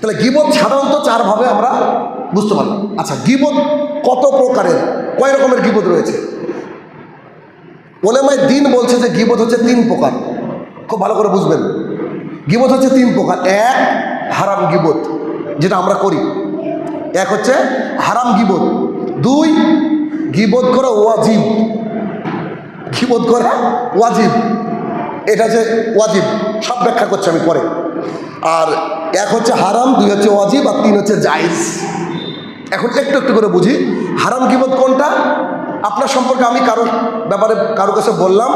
তাহলে গিবত সাধারণত চারভাবে আমরা বুঝতে পারলাম। আচ্ছা গিবত কত প্রকারের? কয় রকমের গিবত রয়েছে? ওলেমায় দিন বলছে যে গিবত হচ্ছে তিন প্রকার। খুব ভালো করে বুঝবেন। গিবত হচ্ছে তিন প্রকার। এক, হারাম গিবত, যেটা আমরা করি। এক হচ্ছে হারাম গিবত। দুই, গিবত করা ওয়াজিব। গিবত করা ওয়াজিব। এটা হচ্ছে ওয়াজিব, সব ব্যাখ্যা করছে আমি পরে। আর এক হচ্ছে হারাম, দুই হচ্ছে ওয়াজিব, আর তিন হচ্ছে জাইজ এখন একটু একটু করে বুঝি, হারাম গিবত কোনটা? আপনার সম্পর্কে আমি কারও ব্যাপারে কারও কাছে বললাম,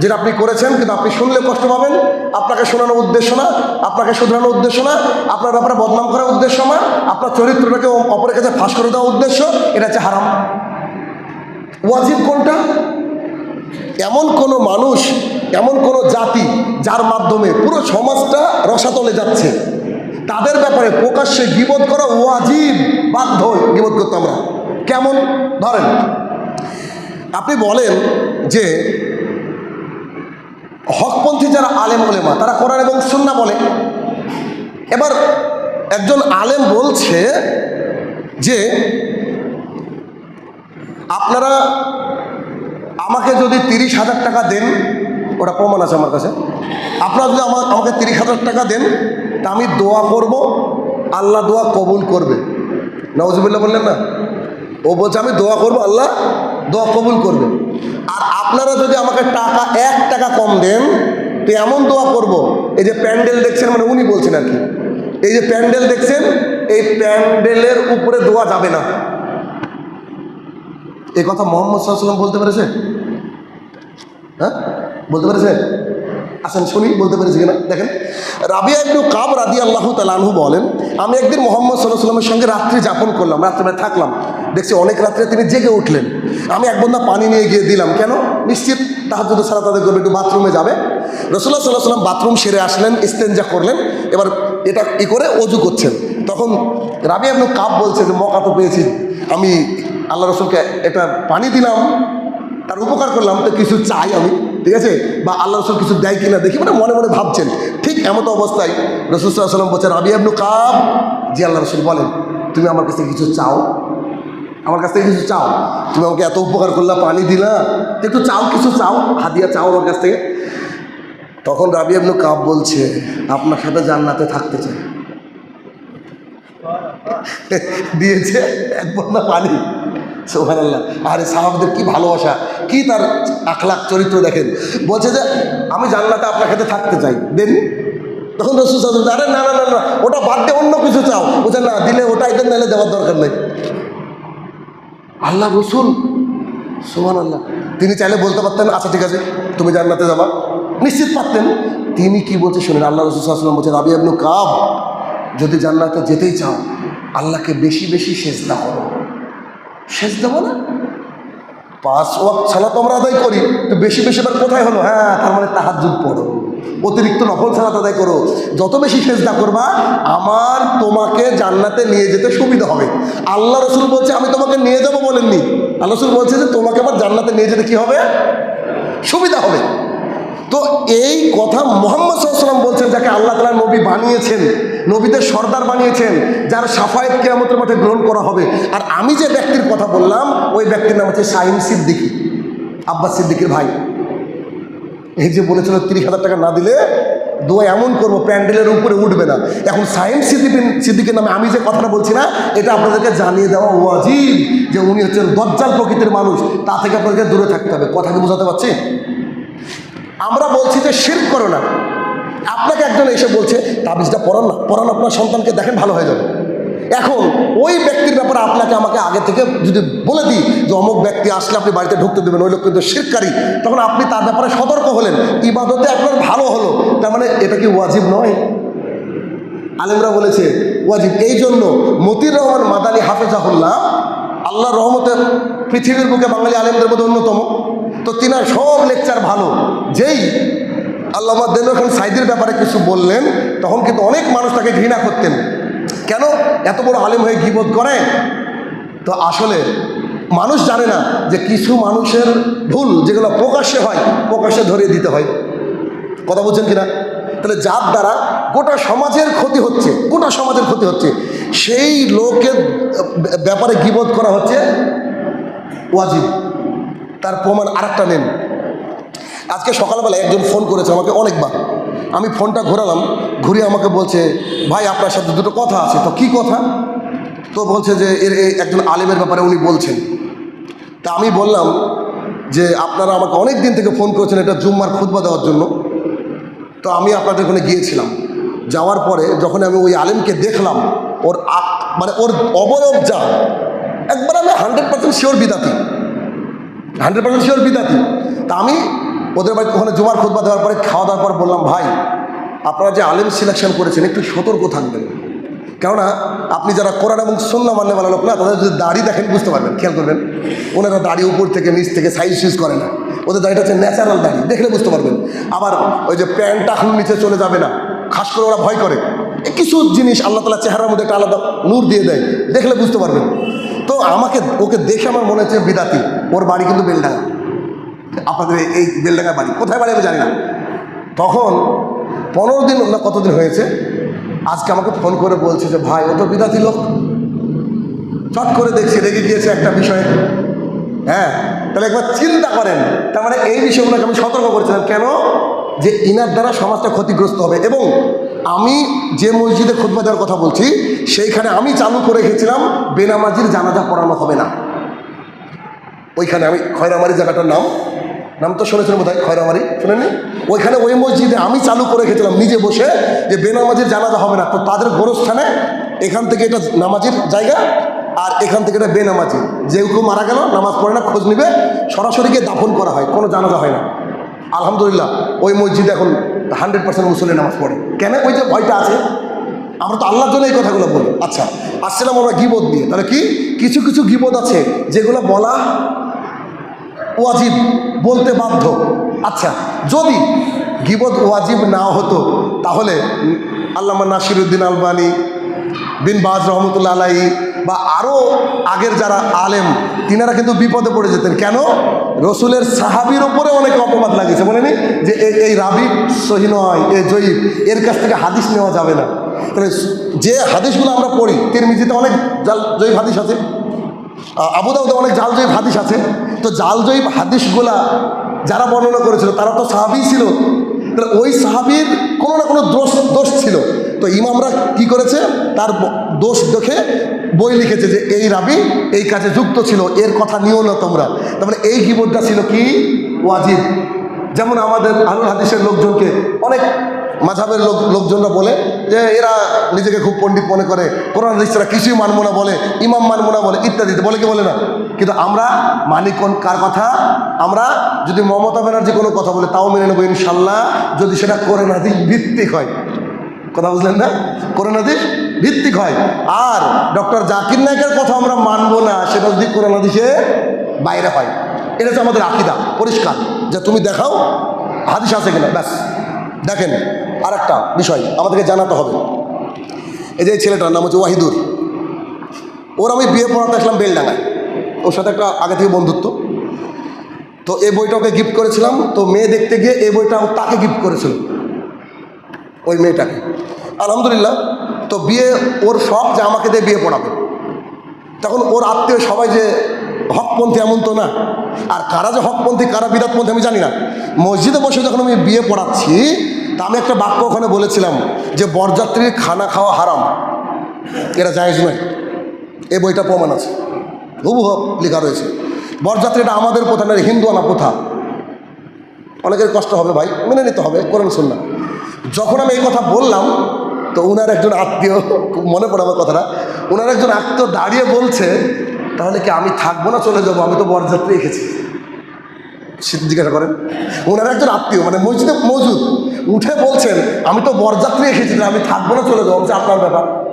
যেটা আপনি করেছেন, কিন্তু আপনি শুনলে কষ্ট পাবেন। আপনাকে শোনানোর উদ্দেশ্য না, আপনাকে শুধরানোর উদ্দেশ্য না, আপনার ব্যাপারে বদনাম করার উদ্দেশ্য না, আপনার চরিত্রটাকে অপরের কাছে ফাঁস করে দেওয়ার উদ্দেশ্য, এটা হচ্ছে হারাম। ওয়াজিব কোনটা? এমন কোনো মানুষ, এমন কোনো জাতি যার মাধ্যমে পুরো সমাজটা রসাতলে যাচ্ছে। তাদের ব্যাপারে প্রকাশ্যে গিবোধ করা ওয়াজিব বাধ্য গিবোধ করতে আমরা। কেমন? ধরেন, আপনি বলেন যে হকপন্থী যারা আলেম ওলেমা তারা কোরআন এবং সুন্না বলে। এবার একজন আলেম বলছে যে আপনারা আমাকে যদি তিরিশ হাজার টাকা দেন, ওটা প্রমাণ আছে আমার কাছে। আপনারা যদি আমার আমাকে তিরিশ হাজার টাকা দেন, তা আমি দোয়া করব, আল্লাহ দোয়া কবুল করবে। নওয়াজুবিল্লাহ বললেন না? ও বলছে, আমি দোয়া করব, আল্লাহ দোয়া কবুল করবে। আর আপনারা যদি আমাকে টাকা এক টাকা কম দেন, তো এমন দোয়া করব, এই যে প্যান্ডেল দেখছেন মানে উনি বলছেন আর কি। এই যে প্যান্ডেল দেখছেন, এই প্যান্ডেলের উপরে দোয়া যাবে না। এই কথা মোহাম্মদ সাল্লাম বলতে পেরেছে? হ্যাঁ? বলতে পেরেছে? আসেন শুনি, বলতে পেরেছে কিনা? দেখেন, রাবিয়া একটু কাব রাদি আল্লাহ তালানহু বলেন, আমি একদিন মোহাম্মদ সাল্লাহ সঙ্গে রাত্রি যাপন করলাম, রাত্রিবেলা থাকলাম। দেখছি অনেক রাত্রে তিনি জেগে উঠলেন। আমি এক বন্ধা পানি নিয়ে গিয়ে দিলাম। কেন? নিশ্চিত তাহার যদি সারা তাদের করবে একটু বাথরুমে যাবে। রসুল্লাহ সাল্লাহ সাল্লাম বাথরুম সেরে আসলেন, ইস্তেঞ্জা করলেন। এবার এটা ই করে অজু করছেন। তখন রাবিয়া আপনি কাপ বলছে যে মকা তো পেয়েছি। আমি আল্লাহ রসুলকে একটা পানি দিলাম, তার উপকার করলাম, তো কিছু চাই আমি, ঠিক আছে? বা আল্লাহ রসুল কিছু দেয় কিনা দেখি মানে মনে মনে ভাবছেন। ঠিক এমতো অবস্থায় রসুল সাল্লাম বলছেন রাবি আবনু কাব জি আল্লাহ রসুল বলেন, তুমি আমার কাছ কিছু চাও? আমার কাছ থেকে কিছু চাও? তুমি আমাকে এত উপকার করলা, পানি দিলা একটু চাও, কিছু চাও? হাদিয়া চাও আমার কাছ থেকে? তখন রাবি আবনু কাব বলছে, আপনার সাথে জান্নাতে থাকতে চাই। দিয়েছে, এক বন্যা পানি। সোহান আল্লাহ আরে সাহাবদের কি ভালোবাসা, কি তার আখলাখ চরিত্র দেখেন। বলছে যে, আমি জান্নাতে আপনার সাথে থাকতে চাই। দেন তখন রসুল সাহেব আরে না না না না, ওটা বাদ দিয়ে অন্য কিছু চাও। বলছে, না, দিলে ওটাই দেন নাহলে দেওয়ার দরকার নেই। আল্লাহ রসুল সোহান আল্লাহ তিনি চাইলে বলতে পারতেন আচ্ছা ঠিক আছে, তুমি জান্নাতে যাবা। নিশ্চিত পারতেন। তিনি কি বলছে শুনেন, আল্লাহ রসুল সাল্লাম বলছেন, রাবি আবনু কাব, যদি জান্নাতে যেতেই চাও, আল্লাহকে বেশি বেশি সেজদা করো। সেচ দেবো না? পাঁচ ওয়াক্ত ছাড়া তো আমরা আদায় করি। তো বেশি বেশি এবার কোথায় হলো? হ্যাঁ তার মানে তাহাজুদ পড়ো। অতিরিক্ত নফল ছাড়াত আদায় করো। যত বেশি সেজদা করবা, আমার তোমাকে জান্নাতে নিয়ে যেতে সুবিধা হবে। আল্লাহ রসুল বলছে, আমি তোমাকে নিয়ে যাব বলেননি। আল্লাহ রসুল বলছে যে, তোমাকে আমার জান্নাতে নিয়ে যেতে কি হবে? সুবিধা হবে। তো এই কথা মোহাম্মদ যাকে আল্লাহ তালা নবী বানিয়েছেন, নবীদের সর্দার বানিয়েছেন, যার সাফায়েত কেয়ামতের মাঠে গ্রহণ করা হবে। আর আমি যে ব্যক্তির কথা বললাম, ওই ব্যক্তির নাম হচ্ছে শাহিন সিদ্দিকি, আব্বাস সিদ্দিকির ভাই। এই যে বলেছিল, তিরিশ হাজার টাকা না দিলে দোয়া এমন করব, প্যান্ডেলের উপরে উঠবে না। এখন সায়েন্স সিদ্দিক, সিদ্দিকের নামে আমি যে কথাটা বলছি না, এটা আপনাদেরকে জানিয়ে দেওয়া ওয়াজিব যে উনি হচ্ছেন দজ্জাল প্রকৃতির মানুষ, তা থেকে আপনাদেরকে দূরে থাকতে হবে। কথা কি বোঝাতে পারছি? আমরা বলছি যে শির করো না। আপনাকে একজন এসে বলছে, তাবিজটা পড়ান না পড়ান আপনার সন্তানকে দেখেন, ভালো হয়ে যাবে। এখন ওই ব্যক্তির ব্যাপারে আপনাকে আমাকে আগে থেকে যদি বলে দিই যে অমুক ব্যক্তি আসলে আপনি বাড়িতে ঢুকতে দেবেন, ওই লোক কিন্তু শিরকারী, তখন আপনি তার ব্যাপারে সতর্ক হলেন। ইবাদতে আপনার ভালো হলো। তার মানে এটা কি ওয়াজিব নয়? আলেমরা বলেছে, ওয়াজিব। এই জন্য মতির রহমান মাদানী হাফেজাহুল্লাহ আল্লাহ রহমতের পৃথিবীর বুকে বাঙালি আলেমদের মধ্যে অন্যতম। তো তিনার সব লেকচার ভালো। যেই আল্লাহ দেন খান সাইদের ব্যাপারে কিছু বললেন, তখন কিন্তু অনেক মানুষ তাকে ঘৃণা করতেন। কেন? এত বড় আলেম হয়ে গিবোধ করে? তো আসলে মানুষ জানে না যে কিছু মানুষের ভুল যেগুলো প্রকাশ্যে হয়, প্রকাশ্যে ধরিয়ে দিতে হয়। কথা বলছেন কিনা? তাহলে যার দ্বারা গোটা সমাজের ক্ষতি হচ্ছে, গোটা সমাজের ক্ষতি হচ্ছে, সেই লোকের ব্যাপারে গিবোধ করা হচ্ছে ওয়াজিব। তার প্রমাণ আরেকটা নেন। আজকে সকালবেলা একজন ফোন করেছে আমাকে অনেকবার। আমি ফোনটা ঘোরালাম ঘুরে আমাকে বলছে, ভাই, আপনার সাথে দুটো কথা আছে, তো কি কথা? তো বলছে যে, এর একজন আলেমের ব্যাপারে উনি বলছেন। তা আমি বললাম যে, আপনারা আমাকে অনেক দিন থেকে ফোন করেছেন এটা জুম্মার খুতবা দেওয়ার জন্য। তো আমি আপনাদের ওখানে গিয়েছিলাম। যাওয়ার পরে যখন আমি ওই আলেমকে দেখলাম, ওর মানে ওর অবয়ব যা, একবার আমি হান্ড্রেড পার্সেন্ট শিওর বিদাতি। হান্ড্রেড পার্সেন্ট শিওর বিদাতি। তা আমি ওদের বাড়িতে ওখানে জুমার খুতবা দেওয়ার পরে খাওয়া দাওয়ার পর বললাম, ভাই, আপনারা যে আলেম সিলেকশন করেছেন, একটু সতর্ক থাকবেন। কেননা, আপনি যারা কোরআন এবং সন্না মান্য ভালো লোক না, তাদের যদি দাড়ি দেখেন, বুঝতে পারবেন, খেয়াল করবেন, ওনারা দাড়ি উপর থেকে, নিচ থেকে সাইজ সুইজ করে না। ওদের দাড়িটা হচ্ছে ন্যাচারাল দাড়ি, দেখলে বুঝতে পারবেন। আবার ওই যে প্যান্ট এখন নিচে চলে যাবে না, খাস করে ওরা ভয় করে। কিছু জিনিস আল্লাহ তালা চেহারার মধ্যে একটা আলাদা নূর দিয়ে দেয়, দেখলে বুঝতে পারবেন। তো আমাকে, ওকে দেখে আমার মনে হচ্ছে বিদাতি, ওর বাড়ি কিন্তু বেলডাঙ্গা। আপনাদের এই- বেলডাঙ্গা বাড়ি। কোথায় বাড়ি আমি জানি না। তখন পনেরো দিন না কতদিন হয়েছে, আজকে আমাকে ফোন করে বলছে যে, ভাই, ও তো বিদাতি লোক। চট করে দেখছি, রেগে গিয়েছে একটা বিষয়ে। হ্যাঁ তাহলে একবার চিন্তা করেন। তার মানে এই বিষয়গুলোকে আমি সতর্ক করেছিলাম। কেন? যে ইনার দ্বারা সমাজটা ক্ষতিগ্রস্ত হবে। এবং আমি যে মসজিদে খুতবা দেওয়ার কথা বলছি, সেইখানে আমি চালু করে রেখেছিলাম, বেনামাজির জানাজা পড়ানো হবে না। ওইখানে আমি খয়রামারি জায়গাটার নাম নাম তো শুনেছেন বোধ হয় খয়রামারি। শুনেননি? ওইখানে ওই মসজিদে আমি চালু করে রেখেছিলাম, নিজে বসে যে বেনামাজির জানাজা হবে না। তো তাদের গোরস্থানে এখান থেকে এটা নামাজির জায়গা, আর এখান থেকে এটা বেনামাজি। যে কেউ মারা গেল, নামাজ পড়ে না, খোঁজ নিবে, সরাসরি গিয়ে দাফন করা হয়, কোনো জানাজা হয় না। আলহামদুলিল্লাহ, ওই মসজিদে এখন হান্ড্রেড পার্সেন্ট মুসলিম নামাজ পড়ে। কেন ওই যে ভয়টা আছে? আমরা তো আল্লাহর জন্য এই কথাগুলো বলি। আচ্ছা আসছিলাম আমরা গিবোধ নিয়ে তাহলে কি? কিছু কিছু গিবোধ আছে, যেগুলো বলা ওয়াজিব বলতে বাধ্য। আচ্ছা যদি গিবদ ওয়াজিব না হতো, তাহলে আল্লামা নাসিরুদ্দিন আলবানি বিন বাজ রহমতুল্লা আলাই বা আরও আগের যারা আলেম, তিনারা কিন্তু বিপদে পড়ে যেতেন। কেন? রসুলের সাহাবির ওপরে অনেক অপবাদ লাগিয়েছে। নেই যে এই রাবি সহি নয়, এ জয়ীব, এর কাছ থেকে হাদিস নেওয়া যাবে না। তাহলে যে হাদিসগুলো আমরা পড়ি, তিরমিজিতে অনেক জাল জয়ীব হাদিস আছে আবু দাউদে অনেক জাল জয়ীব হাদিস আছে। তো জাল জয়ীব হাদিসগুলা যারা বর্ণনা করেছিল, তারা তো সাহাবি ছিল। তাহলে ওই সাহাবির কোনো না কোনো দোষ দোষ ছিল। তো ইমামরা কি করেছে? তার দোষ দেখে বই লিখেছে যে, এই রাবি এই কাজে যুক্ত ছিল, এর কথা নিও না তোমরা। তার মানে এই গিবরটা ছিল কি? ওয়াজিব। যেমন আমাদের আলুল হাদিসের লোকজনকে অনেক মাঝাবের লোক, লোকজনরা বলে যে এরা নিজেকে খুব পণ্ডিত মনে করে, কোরআন হাদিসরা কিছুই মানবো না বলে, ইমাম মানবো না বলে, ইত্যাদি। বলে কি বলে না? কিন্তু আমরা মানি কোন কার কথা? আমরা যদি মমতা ব্যানার্জি কোনো কথা বলে, তাও মেনে নেব ইনশাল্লাহ, যদি সেটা কোরআন হাদিস ভিত্তিক হয়। কথা বুঝলেন না? কোরআন হাদিস ভিত্তিক হয়। আর ডক্টর জাকির নায়কের কথা আমরা মানবো না, সেটা যদি কোরআন হাদিসে বাইরে হয়। এটা হচ্ছে আমাদের আকিদা, পরিষ্কার। যে তুমি দেখাও, হাদিস আছে কিনা? ব্যাস। দেখেন আর একটা বিষয় আমাদেরকে জানাতে হবে। এই যে ছেলেটার নাম হচ্ছে ওয়াহিদুর। ওর আমি বিয়ে পড়াতে আসলাম বেলডাঙায় ওর সাথে একটা আগে থেকে বন্ধুত্ব। তো এই বইটা ওকে গিফট করেছিলাম। তো মেয়ে দেখতে গিয়ে এই বইটা তাকে গিফট করেছিল। ওই মেয়েটাকে। আলহামদুলিল্লাহ, তো বিয়ে ওর শখ যে আমাকে দিয়ে বিয়ে পড়াবে। তখন ওর আত্মীয় সবাই যে হকপন্থী এমন তো না। আর কারা যে হকপন্থী, কারা বিরাটপন্থী আমি জানি না। মসজিদে বসে যখন আমি বিয়ে পড়াচ্ছি আমি একটা বাক্য ওখানে বলেছিলাম যে বরযাত্রীর খানা খাওয়া হারাম। এটা জায়েজ নয়। এই বইটা প্রমাণ আছে। হুবু হক লেখা রয়েছে। বরযাত্রীটা আমাদের প্রথা নয় হিন্দু আনা প্রথা। অনেকের কষ্ট হবে ভাই, মেনে নিতে হবে, কোরআন শুননা যখন আমি এই কথা বললাম, তো উনার একজন আত্মীয়, খুব মনে পড়ে আমার কথাটা ওনার একজন আত্মীয় দাঁড়িয়ে বলছে, তাহলে কি আমি থাকব না চলে যাব? আমি তো বরযাত্রী সে- জিজ্ঞাসা করেন। ওনার একজন আত্মীয় মানে মসজিদে মজুদ। উঠে বলছেন, আমি তো বরযাত্রী এসেছি আমি থাকব না, চলে যাব। আপনার ব্যাপার।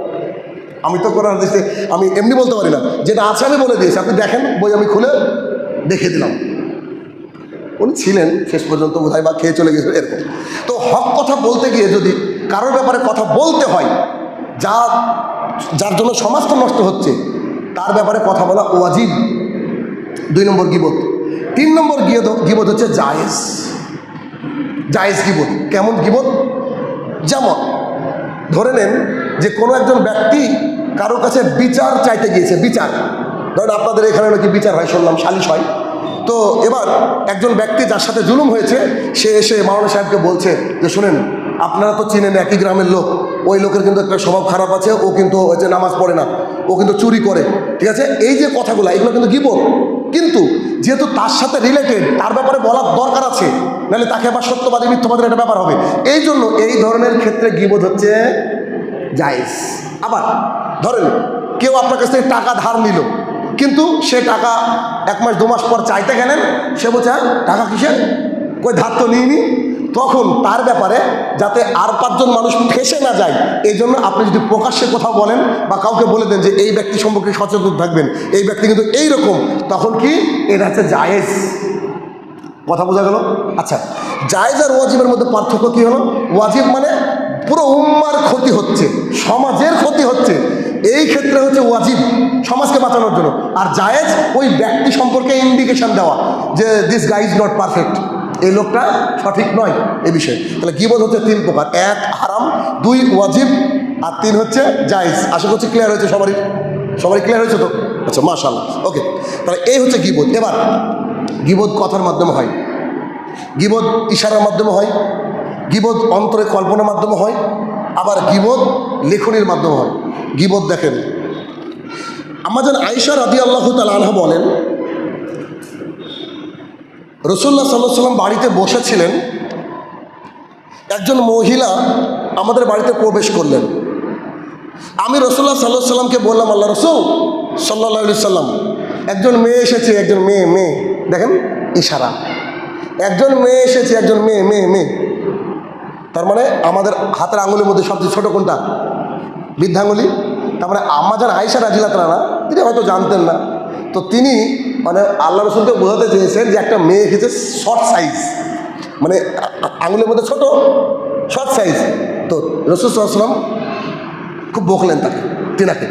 আমি তো কোরআন হাদিসে, আমি এমনি বলতে পারি না। যেটা আছে আমি বলে দিয়েছি। আপনি দেখেন, বই আমি খুলে দেখে দিলাম। উনি ছিলেন, শেষ পর্যন্ত বোধহয় বা খেয়ে চলে গেছিল, এরকম। তো হক কথা বলতে গিয়ে যদি কারোর ব্যাপারে কথা বলতে হয়, যা, যার জন্য সমাজটা নষ্ট হচ্ছে, তার ব্যাপারে কথা বলা ওয়াজিব। দুই নম্বর গিবত। তিন নম্বর গিয়ে গিবত হচ্ছে জায়েজ। জায়েজ গিবত। কেমন গিবত? যেমন, ধরে নেন যে কোনো একজন ব্যক্তি কারও কাছে বিচার চাইতে গিয়েছে, বিচার। ধরেন আপনাদের এখানে নাকি বিচার হয়, শুনলাম সালিশ হয়। তো এবার একজন ব্যক্তি যার সাথে জুলুম হয়েছে, সে এসে মাওলানা সাহেবকে বলছে যে, শুনেন, আপনারা তো চিনেন একই গ্রামের লোক ওই লোকের কিন্তু একটা স্বভাব খারাপ আছে ও কিন্তু হচ্ছে নামাজ পড়ে না ও কিন্তু চুরি করে ঠিক আছে? এই যে কথাগুলো এগুলো কিন্তু গিবত। কিন্তু যেহেতু তার সাথে রিলেটেড তার ব্যাপারে বলার দরকার আছে নাহলে তাকে আবার সত্যবাদী মিথ্যবাদীর একটা ব্যাপার হবে। এই জন্য এই ধরনের ক্ষেত্রে গিবত হচ্ছে জায়েজ। আবার ধরেন কেউ আপনার কাছ থেকে টাকা ধার নিল কিন্তু সে টাকা এক মাস দু মাস পর চাইতে গেলেন সে বলছে "হ্যাঁ, টাকা কিসের? কই ধার তো নিইনি। তখন তার ব্যাপারে যাতে আর পাঁচজন মানুষ ফেসে না যায় এই জন্য আপনি যদি প্রকাশ্যে কোথাও বলেন বা কাউকে বলে দেন যে এই ব্যক্তি সম্পর্কে সচেতন থাকবেন, এই ব্যক্তি কিন্তু এই রকম তখন কি? এটা হচ্ছে জায়েজ। কথা বোঝা গেল? আচ্ছা জায়েজ আর ওয়াজিবের মধ্যে পার্থক্য কী হলো? ওয়াজিব মানে পুরো উম্মার ক্ষতি হচ্ছে, সমাজের ক্ষতি হচ্ছে। এই ক্ষেত্রে হচ্ছে ওয়াজিব, সমাজকে বাঁচানোর জন্য। আর জায়েজ, ওই ব্যক্তি সম্পর্কে ইন্ডিকেশন দেওয়া যে this guy is not perfect এই লোকটা সঠিক নয় এ বিষয়ে। তাহলে বোধ হচ্ছে তিন প্রকার। এক, হারাম, দুই, ওয়াজিব, আর তিন হচ্ছে জায়েজ। আশা করছি ক্লিয়ার হয়েছে সবারই? সবারই ক্লিয়ার হয়েছে তো? আচ্ছা মাশাল্লাহ ওকে তাহলে এই হচ্ছে গিবোধ এবার গিবোধ কথার মাধ্যমে হয়। গিবোধ ইশারার মাধ্যমে হয়। গিবোধ অন্তরে কল্পনার মাধ্যমে হয়। আবার গিবোধ লেখনির মাধ্যমে হয়। গিবোধ দেখেন। আমাদের আয়েশা রাদি আল্লাহ আনহা বলেন রসুল্লাহ সাল্লাহ সাল্লাম বাড়িতে বসেছিলেন। একজন মহিলা আমাদের বাড়িতে প্রবেশ করলেন। আমি রসুল্লাহ সাল্লাহ সাল্লামকে বললাম, আল্লাহ রসুল সাল্লাহ সাল্লাম একজন মেয়ে এসেছে, একজন মেয়ে মেয়ে। দেখেন, ইশারা। একজন মেয়ে এসেছে, একজন মেয়ে মেয়ে মেয়ে। তার মানে আমাদের হাতের আঙুলের মধ্যে সবচেয়ে ছোটো কোনটা? বৃদ্ধাঙ্গুলি। তার মানে আমাদের আয়সা রাজিলা না তিনি হয়তো জানতেন না। তো তিনি মানে আল্লাহ রসুলকে বোঝাতে চেয়েছেন যে একটা মেয়ে এসেছে শর্ট সাইজ মানে আঙুলের মধ্যে ছোট শর্ট সাইজ তো রসুল সাল্লাম খুব বকলেন তাকে, তিনাকে।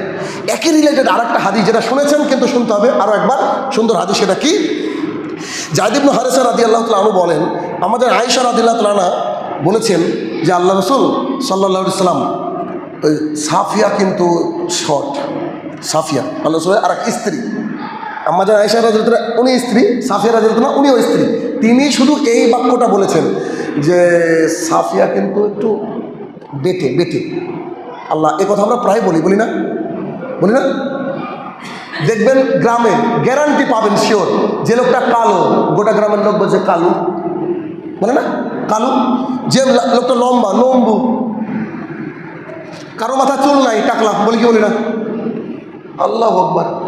একই রিলেটেড আর একটা হাদিস যেটা শুনেছেন কিন্তু শুনতে হবে। আরও একবার, সুন্দর হাদিস সেটা কি? জাহিদিবনু হারেসা রাদি আল্লাহ তালু বলেন, আমাদের আয়েশা রাদিল্লাহ তালানা বলেছেন যে আল্লাহ রসুল সাল্লাহ সাল্লাম ওই সাফিয়া কিন্তু শর্ট সাফিয়া। আল্লাহ রসুলের আর এক স্ত্রী। আমাদের আয়েশা রাজিল্লা উনি স্ত্রী, সাফিয়া রাজিল্লা উনিও স্ত্রী। তিনি শুধু এই বাক্যটা বলেছেন যে, সাফিয়া কিন্তু একটু বেটে বেটে। আল্লাহ, এ কথা আমরা প্রায় বলি বলি না? বলি না? দেখবেন গ্রামে গ্যারান্টি পাবেন শিওর যে লোকটা কালো, গোটা গ্রামের লোক বলছে কালু। বলে না? কালু। যে লোকটা লম্বা, লম্বু। কারও মাথা চুল নাই, টাকলা, বলি কি বলি না? আল্লাহ আকবার।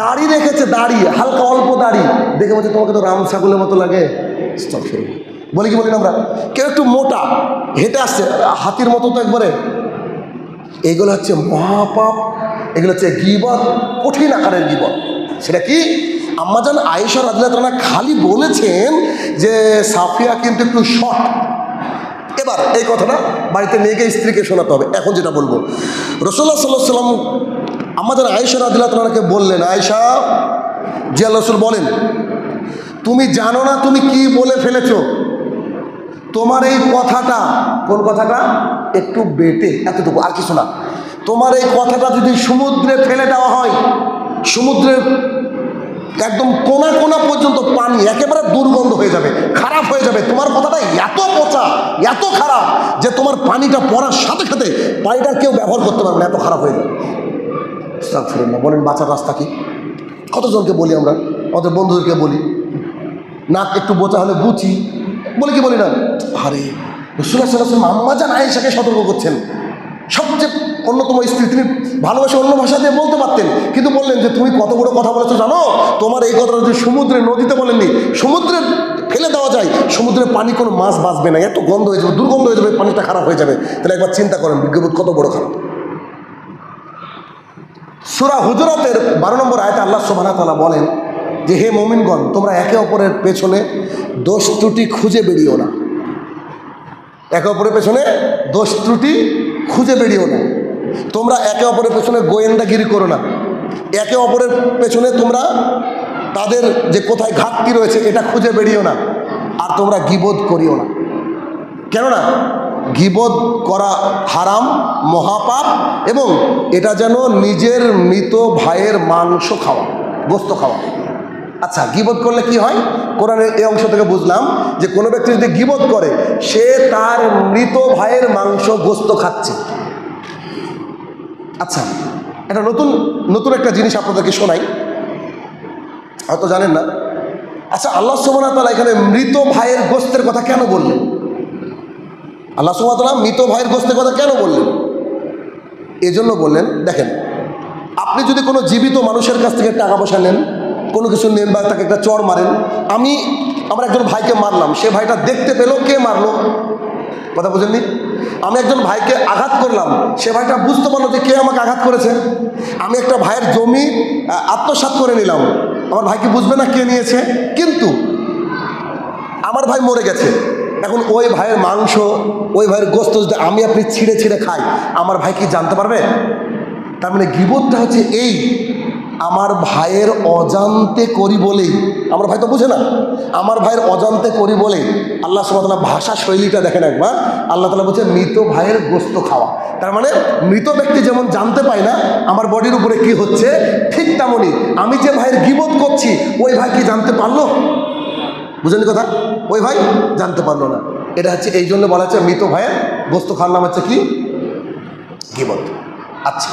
দাড়ি রেখেছে, দাড়ি, হালকা অল্প দাড়ি। দেখে বলছে, তোমাকে তো রাম ছাগলের মতো লাগে। বলি কি বলি আমরা? কেউ একটু মোটা, হেঁটে আসছে, হাতির মতো তো একবারে। এগুলো হচ্ছে মহাপাপ, এগুলো হচ্ছে গিবত, কঠিন আকারের গিবত। সেটা কি? আম্মাজান আয়েশা রাজলা তারা খালি বলেছেন যে, সাফিয়া কিন্তু একটু শর্ট এবার এই কথাটা বাড়িতে মেয়েকে স্ত্রীকে শোনাতে হবে। এখন যেটা বলব, রসল্লাহ সাল্লাহ সাল্লাম আমাদের আয়েশা রাদিল্লাহ তালাকে বললেন, আয়েশা জিয়া রসুল বলেন, তুমি জানো না তুমি কি বলে ফেলেছ? তোমার এই কথাটা, কোন কথাটা? একটু বেটে, এতটুকু, আর কিছু না। তোমার এই কথাটা যদি সমুদ্রে ফেলে দেওয়া হয় সমুদ্রের একদম কোনা কোনা পর্যন্ত পানি একেবারে দুর্গন্ধ হয়ে যাবে, খারাপ হয়ে যাবে। তোমার কথাটা এত পচা এত খারাপ যে তোমার পানিটা পড়ার সাথে সাথে পানিটা কেউ ব্যবহার করতে পারবে না, এত খারাপ হয়ে যাবে। আস্তাগফিরুল্লাহ। বলেন, বাঁচার রাস্তা কি? কতজনকে বলি আমরা? আমাদের বন্ধুদেরকে বলি। নাক একটু বোচা হলে বুচি বলে কি, বলি না? আরে রসুল্লাহ সাল্লাহ আম্মা জান আয়েশাকে সতর্ক করছেন। সবচেয়ে অন্যতম স্ত্রী, তিনি ভালোবাসে অন্য ভাষা দিয়ে বলতে পারতেন। কিন্তু বললেন যে, তুমি কত বড় কথা বলেছ জানো? তোমার এই কথাটা যদি সমুদ্রে নদীতে বলেননি সমুদ্রে ফেলে দেওয়া যায়। সমুদ্রের পানি কোনো মাছ বাঁচবে না। এত গন্ধ হয়ে যাবে, দুর্গন্ধ হয়ে যাবে, পানিটা খারাপ হয়ে যাবে। তাহলে একবার চিন্তা করেন বিজ্ঞবোধ কত বড় খারাপ? সুরা হুজরাতের বারো নম্বর আয়তে আল্লাহ সোবানা তালা বলেন যে, হে মোমিনগণ, তোমরা একে অপরের পেছনে দোষ ত্রুটি খুঁজে বেরিও না। একে অপরের পেছনে দোষ ত্রুটি খুঁজে বেরিও না। তোমরা একে অপরের পেছনে গোয়েন্দাগিরি করো না। একে অপরের পেছনে তোমরা তাদের যে কোথায় ঘাটতি রয়েছে, এটা খুঁজে বেরিও না। আর তোমরা গিবোধ করিও না। কেননা গিবদ করা হারাম, মহাপাপ এবং এটা যেন নিজের মৃত ভাইয়ের মাংস খাওয়া, গোস্ত খাওয়া। আচ্ছা গিবত করলে কি হয়? কোরআনের এই অংশ থেকে বুঝলাম যে কোনো ব্যক্তি যদি গিবত করে, সে তার মৃত ভাইয়ের মাংস, গোস্ত খাচ্ছে। আচ্ছা এটা নতুন নতুন একটা জিনিস আপনাদেরকে শোনাই। হয়তো জানেন না। আচ্ছা আল্লাহ সুবহানাহু এখানে মৃত ভাইয়ের গোস্তের কথা কেন বললেন? আল্লাহ সুবহানাহু মৃত ভাইয়ের গোস্তের কথা কেন বললেন? এজন্য বললেন দেখেন আপনি যদি কোনো জীবিত মানুষের কাছ থেকে টাকা পয়সা নেন কোনো কিছু নেন বা তাকে একটা চর মারেন আমি আমার একজন ভাইকে মারলাম সে ভাইটা দেখতে পেল কে মারলো? কথা বুঝেননি? আমি একজন ভাইকে আঘাত করলাম সে ভাইটা বুঝতে পারল যে কে আমাকে আঘাত করেছে। আমি একটা ভাইয়ের জমি আহ, আত্মসাৎ করে নিলাম। আমার ভাইকে বুঝবে না কে নিয়েছে কিন্তু আমার ভাই মরে গেছে। এখন ওই ভাইয়ের মাংস, ওই ভাইয়ের গোস্ত যদি আমি আপনি ছিঁড়ে ছিঁড়ে খাই, আমার ভাই কি জানতে পারবে? তার মানে গিবতটা হচ্ছে এই, আমার ভাইয়ের অজান্তে করি বলেই, আমার ভাই তো বুঝে না, আমার ভাইয়ের অজান্তে করি বলে আল্লাহ সুবাহ ভাষা শৈলীটা দেখেন একবার, আল্লাহ তালা বলছে মৃত ভাইয়ের গোস্ত খাওয়া। তার মানে মৃত ব্যক্তি যেমন জানতে পায় না, আমার বডির উপরে কি হচ্ছে, ঠিক তেমনই আমি যে ভাইয়ের গিবত করছি, ওই ভাই কি জানতে পারল? বুঝলেন কথা? ওই ভাই জানতে পারল না। এটা হচ্ছে এই জন্য বলা হচ্ছে মৃত ভাইয়ের বস্তু খাওয়ার নাম হচ্ছে কি? গিবত। আচ্ছা।